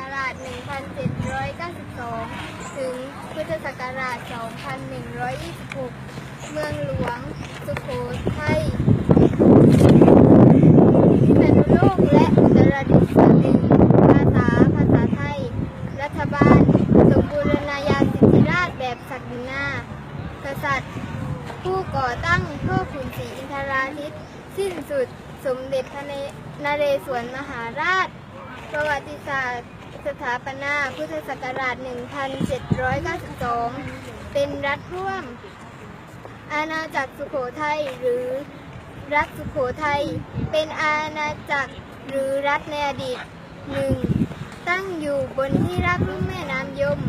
กราช 1792 ถึงพุทธศักราช 2126 เมืองหลวง สุโขทัยพิษณุโลกและอุตรดิตถ์ส่วนหนึ่งภาษาภาษาไทย รัฐบาล สมบูรณาญาสิทธิราชแบบศักดินา กษัตริย์ ผู้ก่อตั้งพ่อขุนศรีอินทราทิตสิ้นสุดสมเด็จพระนเรศวรมหาราช ประวัติศาสตร์ สถาปนาพุทธศักราช 1792 เป็นรัฐร่วม อาณาจักรสุโขทัยหรือรัฐสุโขทัยเป็นอาณาจักรหรือรัฐในอดีตหนึ่งตั้งอยู่บนที่ราบลุ่มแม่น้ำยม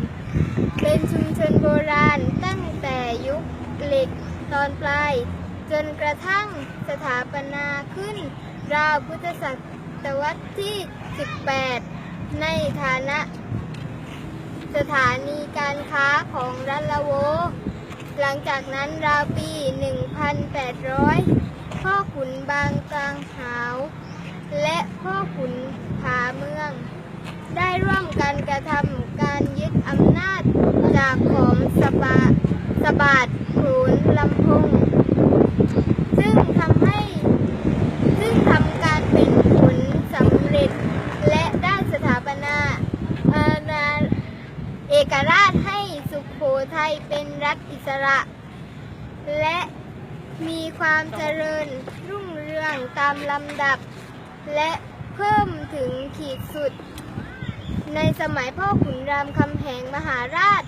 เป็นชุมชนโบราณตั้งแต่ยุคเหล็กตอนปลาย จนกระทั่งสถาปนาขึ้นราวพุทธศตวรรษที่ 18 ในฐานะ สถานีการค้าของรัฐละโว หลังจากนั้นราวปี 1,800 พ่อขุนบางกลางหาว และพ่อขุนผาเมือง ได้ร่วมกันกระทำการยึดอำนาจจากขอมสบาสบาดโขนลำพงทำให้ ซึ่งทำการเป็นผลสำเร็จ และได้สถาปนาอาณาเอกราชให้สุขโขทัยเป็นรัฐอิสระ และมีความเจริญรุ่งเรืองตามลำดับ และเพิ่มถึงขีดสุด ในสมัยพ่อขุนรามคำแหงมหาราช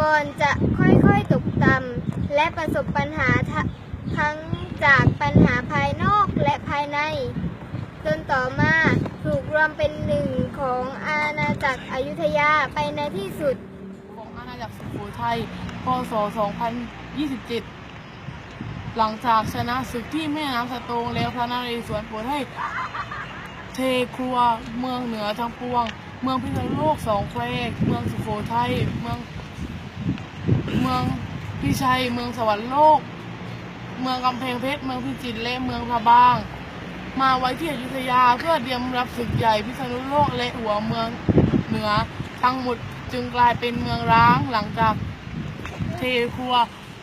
ก่อนจะค่อยๆตกต่ำและประสบปัญหาท,ทั้งจากปัญหาภายนอกและภายใน จนต่อมาถูกรวมเป็นหนึ่งของอาณาจักรอยุธยาไปในที่สุด ของอาณาจักรสุโขทัยพศ 2027 หลังจากชนะศึกที่แม่น้ำสะโตงแล้วพระนเรศวรโปรดให้เทครัวเมืองเหนือทั้งปวง เมืองพิษณุโลกสองแควเมืองสุโขทัยเมืองเมืองพิชัย เมืองสวรรคโลก เมืองกำแพงเพชร เมืองพิจิตรและเมืองพะบาง มาไว้ที่อยุธยาเพื่อเตรียมรับศึกใหญ่พิษณุโลกและหัวเมืองเหนือทั้งหมดจึงกลายเป็นเมืองร้างหลังจากเทครัว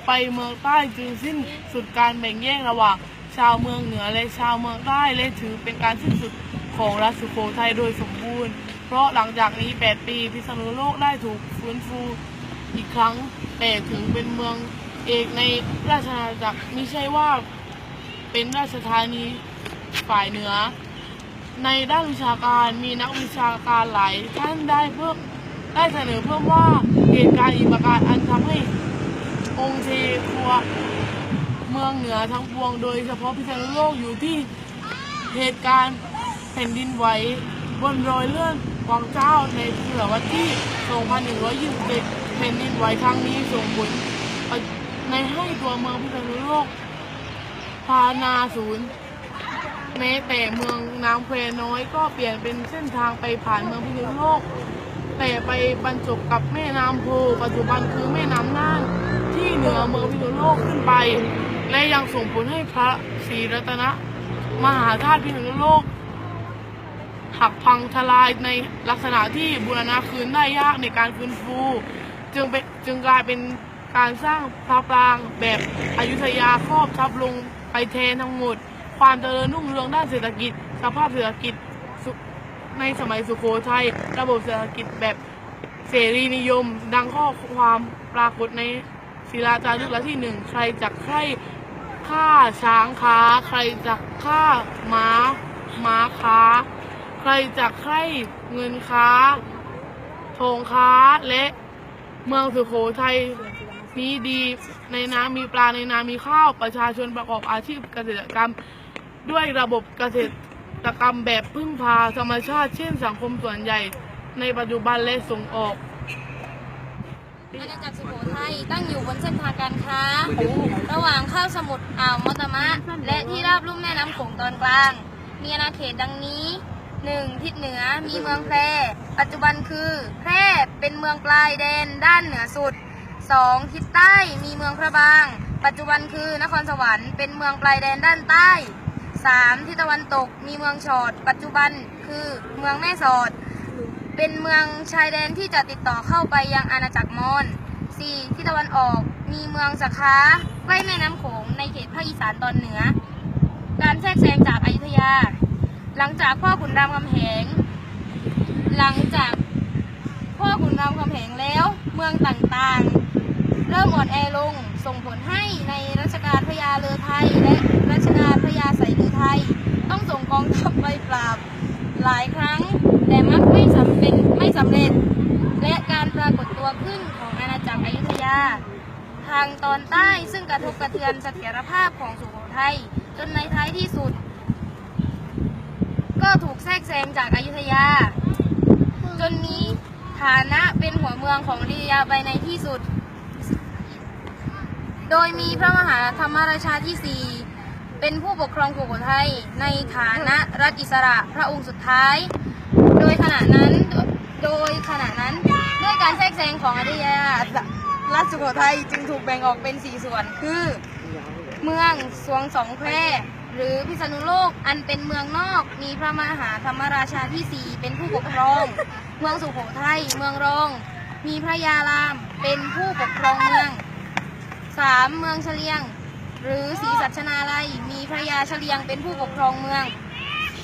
ไปเมืองใต้จึงสิ้นสุดการแบ่งแยกระหว่าง ชาวเมืองเหนือและชาวเมืองใต้และถือเป็นการสิ้นสุดของรัฐสุโขทัยโดยสมบูรณ์ เพราะหลังจากนี้ 8 ปีพิษณุโลกได้ถูกฟื้นฟูอีกครั้งแต่ถึงเป็นเมืองเอกในราชอาณาจักรไม่ใช่ว่าเป็นราชธานีฝ่ายเหนือ ในด้านวิชาการมีนักวิชาการหลายท่านได้เพิ่มได้เสนอเพิ่มว่าเหตุการณ์อีกประการอันทำให้ องค์เทครัวเมืองเหนือทั้งปวงโดยเฉพาะพิษณุโลกอยู่ที่เหตุการณ์แผ่นดินไหวบนรอยเลื่อนวังเจ้าในเถือวันที่ 2127 แผ่นดินไหวครั้งนี้ส่งผลในให้ตัวเมืองพิษณุโลก พานาศูนย์แม้แต่เมืองน้ำแควน้อยก็เปลี่ยนเป็นเส้นทางไปผ่านเมืองพิษณุโลก แต่ไปบรรจบกับแม่น้ำโพปัจจุบันคือแม่น้ำน่าน เหนือเมืองพิษณุโลกขึ้นไป และยังส่งผลให้พระศรีรัตนมหาธาตุพิษณุโลก หักพังทลายในลักษณะที่บูรณะคืนได้ยากในการฟื้นฟู จึงเป็นจึงกลายเป็นการสร้างพระปรางแบบอยุธยาครอบทับลงไปแทนทั้งหมด ความเจริญรุ่งเรืองด้านเศรษฐกิจ สภาพเศรษฐกิจในสมัยสุโขทัยระบบเศรษฐกิจแบบเสรีนิยม ดังข้อความปรากฏใน ศิลาจารึกละที่หนึ่งใครจักใครฆ่าช้างค้า ใครจักฆ่าม้าม้าค้า ใครจักใครเงินค้าทองค้าและเมืองสุโขทัยมีดีในน้ำมีปลาในนามีข้าวประชาชนประกอบอาชีพเกษตรกรรม ด้วยระบบเกษตรกรรมแบบพึ่งพาธรรมชาติ เช่นสังคมส่วนใหญ่ ในปัจจุบันและส่งออก อาณาจักรสุโขทัยตั้งอยู่บนเส้นทางการค้า ระหว่างข้าวสมุทรอ่าวมอตมะ และที่ราบลุ่มแม่น้ำโขงตอนกลาง มีอาณาเขตดังนี้ 1. ทิศเหนือมีเมืองแพร่ปัจจุบันคือแพร่เป็นเมืองปลายแดนด้านเหนือสุด 2. ทิศใต้มีเมืองพระบาง ปัจจุบันคือนครสวรรค์เป็นเมืองปลายแดนด้านใต้ 3. ทิศตะวันตกมีเมืองชอด ปัจจุบันคือเมืองแม่สอด เป็นเมืองชายแดนที่จะติดต่อเข้าไปยังอาณาจักรมอญ 4. ที่ตะวันออกมีเมืองสะค้าใกล้แม่น้ำโขงในเขตภาคอีสานตอนเหนือ การแทรกแซงจากอยุธยา หลังจากพ่อขุนรามคำแหง หลังจากพ่อขุนรามคำแหงแล้ว เมืองต่างๆ เริ่มอ่อนแอลงส่งผลให้ในรัชกาลพระยาเรือไทยและรัชกาลพระยาสายเรือไทย ต้องส่งกองทัพไปปราบ หลายครั้ง แต่มักไม่สำเป็นไม่สำเร็จ และการปรากฏตัวขึ้นของอาณาจักรอยุธยา ทางตอนใต้ซึ่งกระทบกระเทือนเสถียรภาพของสุโขทัยจนในท้ายที่สุด ก็ถูกแทรกแซงจากอายุทยา จนมีฐานะเป็นหัวเมืองของอยุธยาไปในที่สุด โดยมีพระมหาธรรมราชาที่สี่ เป็นผู้ปกครองสุโขทัยในฐานะรัฐอิสระพระองค์สุดท้าย โดยขณะนั้นโดยขณะนั้นด้วยการแทรกแซงของอยุธยารัฐสุโขทัยจึงถูกแบ่งออกเป็นสี่ส่วนคือ เมืองสวงสองแควหรือพิษณุโลกอันเป็นเมืองนอกมีพระมหาธรรมราชาที่สี่เป็นผู้ปกครอง เมืองสุโขทัยเมืองรอง มีพระยารามเป็นผู้ปกครองเมืองสามเมืองเฉลียง หรือศรีสัชนาลัย มีพระยาเฉลียงเป็นผู้ปกครองเมือง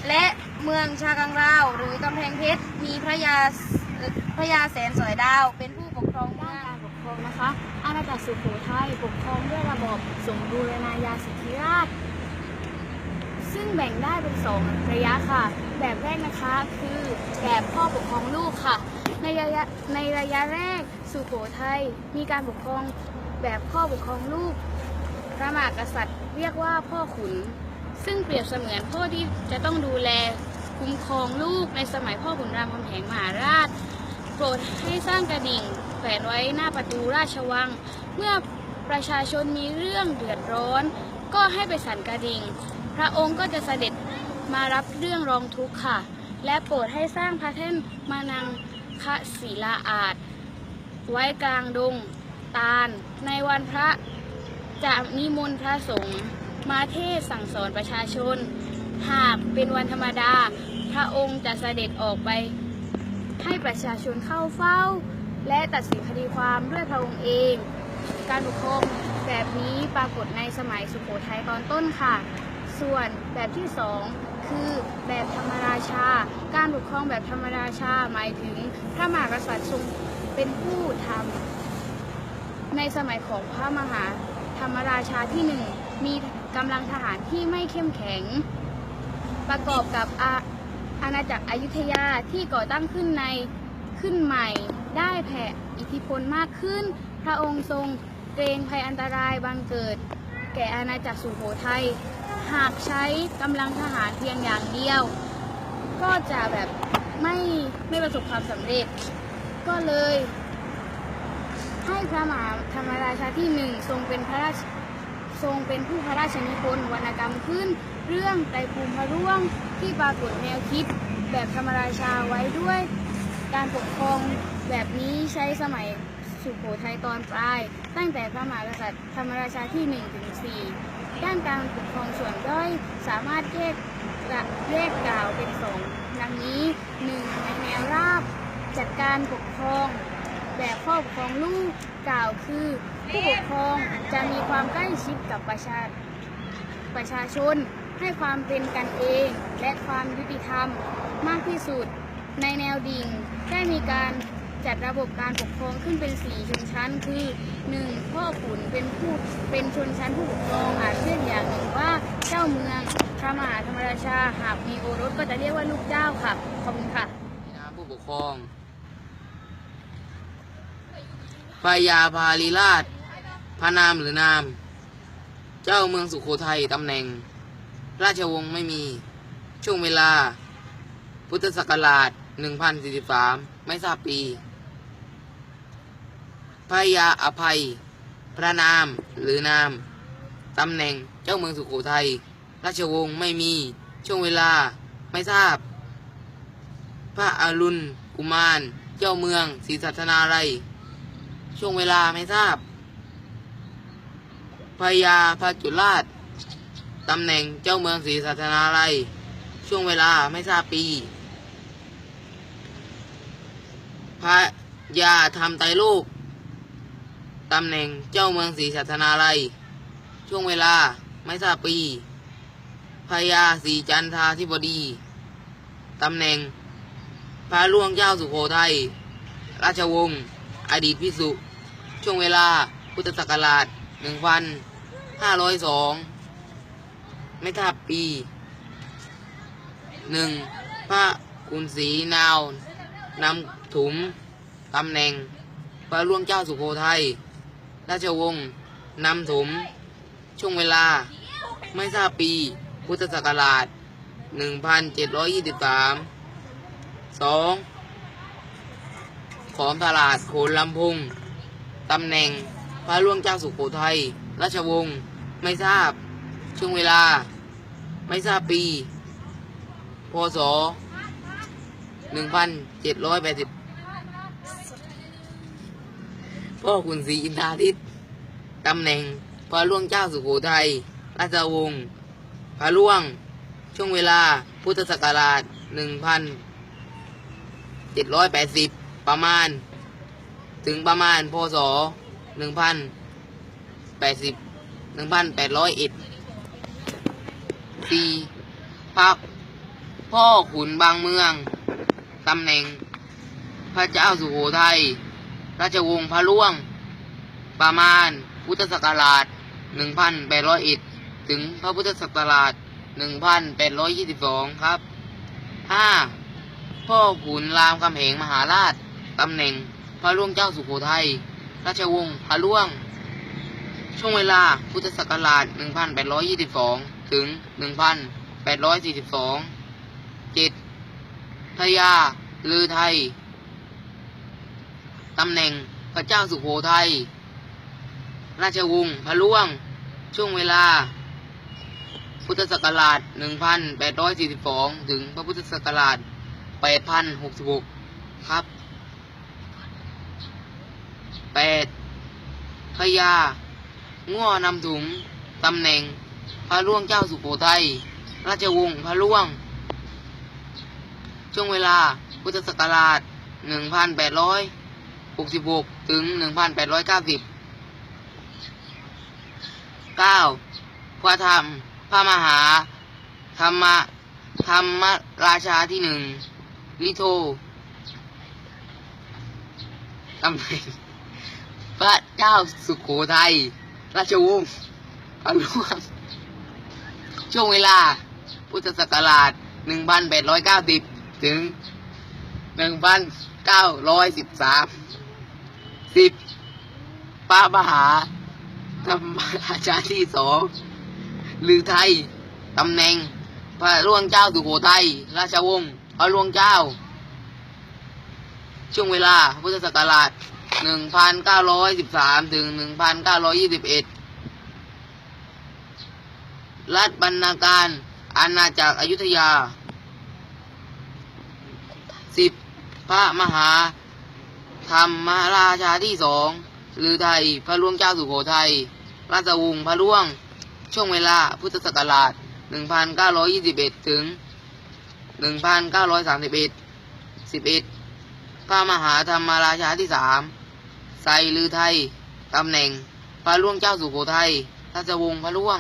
และเมืองชากังราว หรือกำแพงเพชร มีพระยาพระยาแสนสวยดาว เป็นผู้ปกครองเมืด้าอนงการปกครองนะคะ อาณาจักรสุโขทัยปกครองด้วยระบบสมบูรณาญาสิทธิราช ซึ่งแบ่งได้เป็นสองระยะค่ะ แบบแรกนะคะคือแบบพ่อปกครองลูกค่ะ ในระยะในระยะแรกสุโขทัยมีการปกครองแบบพ่อปกครองลูก พระมหากษัตริย์เรียกว่าพ่อขุน ซึ่งเปรียบเสมือนพ่อที่จะต้องดูแลคุ้มครองลูกในสมัยพ่อขุนรามคำแหงมหาราช โปรดให้สร้างกระดิ่งแขวนไว้หน้าประตูราชวัง เมื่อประชาชนมีเรื่องเดือดร้อน ก็ให้ไปสั่นกระดิ่ง พระองค์ก็จะเสด็จมารับเรื่องร้องทุกข์ค่ะ และโปรดให้สร้างพระแท่นมานังคะศิลาอาจไว้กลางดงตาลในวันพระ จะนิมนต์พระสงฆ์มาเทศสั่งสอนประชาชน หากเป็นวันธรรมดา พระองค์จะเสด็จออกไป ให้ประชาชนเข้าเฝ้า และตัดสินคดีความด้วยพระองค์เอง การปกครองแบบนี้ปรากฏในสมัยสุโขทัยตอนต้นค่ะ ส่วนแบบที่สองคือแบบธรรมราชา การปกครองแบบธรรมราชาหมายถึงพระมหากษัตริย์ทรงเป็นผู้ทำในสมัยของพระมหา ธรรมราชาที่หนึ่งมีกำลังทหารที่ไม่เข้มแข็ง ประกอบกับอาอาณาจักรอยุธยาที่ก่อตั้งขึ้นในขึ้นใหม่ได้แผ่อิทธิพลมากขึ้น พระองค์ทรงเกรงภัยอันตรายบังเกิด แก่อาณาจักรสุโขทัยหากใช้กำลังทหารเพียงอย่างเดียว ก็จะแบบไม่ไม่ประสบความสำเร็จ ก็เลย ให้พระมหาธรรมราชาที่หนึ่งทรงเป็นพระราชทรงเป็นผู้พระราชนิพนธ์วรรณกรรมขึ้น เรื่องไตรภูมิพระร่วงที่ปรากฏแนวคิด แบบธรรมราชาไว้ด้วย การปกครองแบบนี้ใช้สมัยสุโขทัยตอนปลาย ตั้งแต่พระมหากษัตริย์ธรรมราชาที่1ถึง4ด้านการปกครองส่วนย่อยสามารถแยกกะแยกกล่าวเป็นสองดังนี้ 1. ในแนวราบ จัดการปกครอง แบบพ่อปกครองลูกกล่าวคือ ผู้ปกครองจะมีความใกล้ชิดกับประชาประชาชน ให้ความเป็นกันเอง และความยุติธรรมมากที่สุด ในแนวดิ่งได้มีการจัดระบบการปกครองขึ้นเป็นสี่ชนชั้น คือ 1. พ่อขุนเป็นผู้เป็นชนชั้นผู้ปกครองอาจเช่นอย่างหนึ่งว่าเจ้าเมืองพระมหาธรรมราชาหากมีโอรสก็จะเรียกว่าลูกเจ้าค่ะขอบคุณค่ะนามผู้ปกครอง พยาพาลีราช พระนามหรือนาม เจ้าเมืองสุโขทัยตำแหน่ง ราชวงศ์ไม่มี ช่วงเวลา พุทธศักราช 1043 ไม่ทราบปีพยาอภัย พระนามหรือนาม ตำแหน่งเจ้าเมืองสุโขทัย ราชวงศ์ไม่มี ช่วงเวลาไม่ทราบ พระอรุณกุมาร เจ้าเมืองศรีสัชนาลัย ช่วงเวลาไม่ทราบพญาพระจุราชตำแหน่งเจ้าเมืองศรีสัชนาลัย ช่วงเวลาไม่ทราบปี พระยาธรรมไตรโลกตำแหน่งเจ้าเมืองศรีสัทนาลัย ช่วงเวลาไม่ทราบปีพระยาศรีจันทาธิบดี ตำแหน่ง พระล่วงเจ้าสุโขทัย ราชวงศ์ อดีตพิสุช่วงเวลาพุทธศักราช 1502 ไม่ทราบปีหนึ่งพระกุณศรีนาวนำถุมตำแหน่ง พระร่วงเจ้าสุโขทัย ราชวงศ์นำถุม ช่วงเวลา ไม่ทราบปี พุทธศักราช 1723สอง ขอมตลาดโขนลำพุงตำแหน่งพระร่วงเจ้าสุโขทัยราชวงศ์ไม่ทราบ ช่วงเวลา ไม่ทราบปี พศ 1780 พ่อคุณศรีอินทราทิตตำแหน่งพระร่วงเจ้าสุโขทัยราชวงศ์พระร่วง ช่วงเวลาพุทธศักราช 1780 ประมาณ ถึงประมาณพศ1080 1801สี่พักพ่อขุนบางเมือง ตำแหน่ง พระเจ้าสุโขทัย ราชวงศ์พระล่วง ประมาณ พุทธศักราช 1801 ถึงพระพุทธศักราช 1822 ครับ 5. พ่อขุนรามคำแหงมหาราช ตำแหน่งพระล่วงเจ้าสุโขทัย ราชวงศ์พระล่วง ช่วงเวลาพุทธศักราช 1822 ถึง 1842 7. พญาลือไทย ตำแหน่งพระเจ้าสุโขทัย ราชวงศ์พระล่วง ช่วงเวลา พุทธศักราช 1842 ถึงพระพุทธศักราช 8066 ครับ 8. พญาง่อนำถุงตำแหน่ง พระล่วงเจ้าสุโขทัยราชวงศ์พระล่วง ช่วงเวลาพุทธศักราช 1866 ถึง 1890 9. พระธรรม พระมหา ธรรมธรรมราชาที่หนึ่งลิโทตำแหน่ง พระเจ้าสุโขทัย ราชวงศ์พระร่วงช่วงเวลา พุทธศักราช 1890 ถึง 1913 10. พระมหาธรรมราชาที่สองหรือไทย ตำแหน่ง พระร่วงเจ้าสุโขทัย ราชวงศ์พระร่วงเจ้า ช่วงเวลา พุทธศักราช หนึ่งพันเก้าร้อยสิบสามถึงหนึ่งพันเก้าร้อยยี่สิบเอ็ดรัฐบรรณาการอาณาจักรอยุธยาสิบพระมหา ธรรมราชาที่สองลือไทย พระร่วงเจ้าสุโขทัย ราชวงศ์พระร่วง ช่วงเวลาพุทธศักราช 1921 ถึง 1931 11พระมหาธรรมราชาที่สาม ไซลือไทย ตำแหน่ง พระร่วงเจ้าสุโขทัยราชวงศ์พระร่วง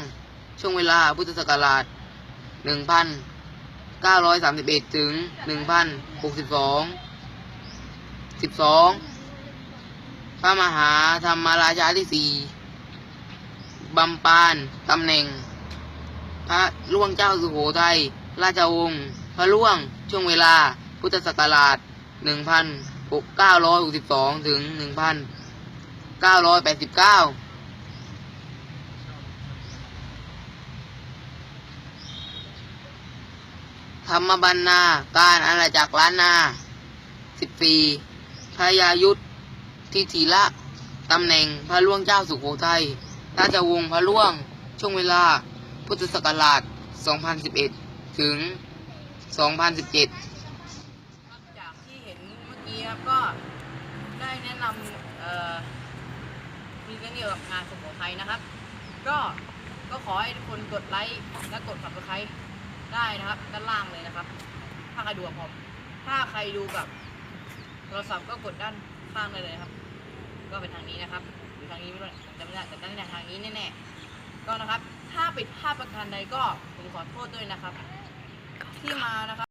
ช่วงเวลาพุทธศักราช 1931 ถึง 1062 12. พระมหาธรรมราชาที่สี่บำปานตำแหน่ง พระล่วงเจ้าสุโขทัยราชวงศ์พระล่วงช่วงเวลาพุทธศักราช 1,000 1962ถึง1989ธรรมบรรณาการอาณาจักรล้านนา14พระยายุทธทิฏฐิละตำแหน่งพระล่วงเจ้าสุโขทัยราชวงศ์พระล่วง ช่วงเวลา พุทธศักราช 2011 ถึง 2017 จากที่เห็นเมื่อกี้ครับก็ได้ แนะนำมีเรื่องเกี่ยวกับงานสุโขทัยนะครับ ก็ก็ขอให้ทุกคนกดไลค์และกด subscribe ได้นะครับ ด้านล่างเลยนะครับ ถ้าใครดูกับผมถ้าใครดูกับโทรศัพท์ก็กดด้านข้างได้เลยครับ ก็เป็นทางนี้นะครับหรือทางนี้ไม่รู้จำไม่ได้แต่น่าจะทางนี้แน่ๆก็นะครับ ถ้าปิดภาพประการใดก็ผมขอโทษด้วยนะครับ ที่มานะครับ